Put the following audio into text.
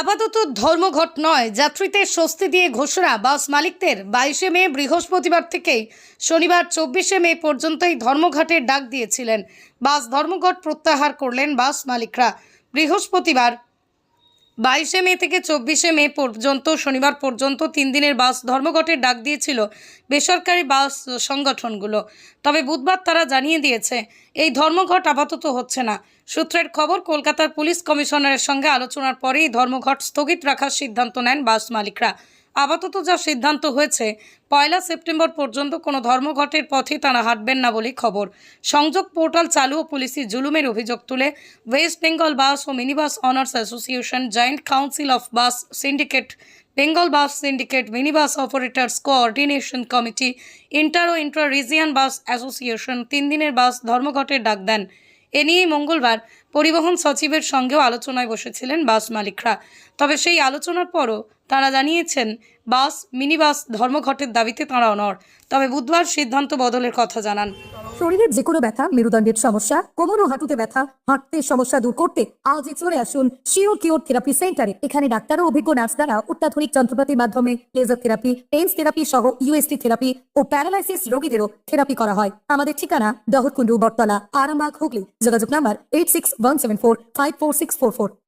আপাতত ধর্মঘট নয়। যাত্রীদের স্বস্তি দিয়ে ঘোষণা। বাস মালিকদের বাইশে মে, বৃহস্পতিবার থেকেই শনিবার চব্বিশে মে পর্যন্ত এই ধর্মঘটের ডাক দিয়েছিলেন। বাস ধর্মঘট প্রত্যাহার করলেন বাস মালিকরা। বৃহস্পতিবার বাইশে মে থেকে চব্বিশে মে পর্যন্ত, শনিবার পর্যন্ত তিন দিনের বাস ধর্মঘটের ডাক দিয়েছিল বেসরকারি বাস সংগঠনগুলো। তবে বুধবার তারা জানিয়ে দিয়েছে, এই ধর্মঘট আপাতত হচ্ছে না। সূত্রের খবর, কলকাতার পুলিশ কমিশনারের সঙ্গে আলোচনার পরেই ধর্মঘট স্থগিত রাখার সিদ্ধান্ত নেন বাস মালিকরা। আপাতত যা সিদ্ধান্ত হয়েছে, পয়লা সেপ্টেম্বর পর্যন্ত কোনো ধর্মঘটের পথে তারা হাঁটবেন না বলে খবর। সংযোগ পোর্টাল চালু ও পুলিশি জুলুমের অভিযোগ তুলে West Bengal bus O minibus owners association joint council of bus syndicate, Bengal bus syndicate, minibus operators coordination committee, inter O inter region bus association তিন দিনের বাস ধর্মঘটের ডাক দেন। এ নিয়ে মঙ্গলবার পরিবহন সচিবের সঙ্গেও আলোচনায় বসেছিলেন বাস মালিকরা। তবে সেই আলোচনার পরও তারা জানিয়েছেন, বাস মিনি বাস ধর্মঘটের দাবিতে তাঁরা অনড়। তবে বুধবার সিদ্ধান্ত বদলের কথা জানান। শরীরের যে কোনো ব্যথা, মেরুদণ্ডের সমস্যা, কোমর ও হাঁটুতে ব্যথা, হাঁটতে সমস্যা দূর করতে আজই চলে আসুন শিওর কিওর থেরাপি সেন্টারে। এখানে ডাক্তার ও অভিজ্ঞ নার্স দ্বারা অত্যাধুনিক যন্ত্রপাতির মাধ্যমে লেজার থেরাপি টেন্স থেরাপি সহ ইউএসটি থেরাপি ও প্যারালাইসিস রোগীদেরও থেরাপি করা হয়। আমাদের ঠিকানা দহরকুন্ডু বটতলা, আরামবাগ, হুগলি। যোগাযোগ নাম্বার এইট সিক্স 174 54644.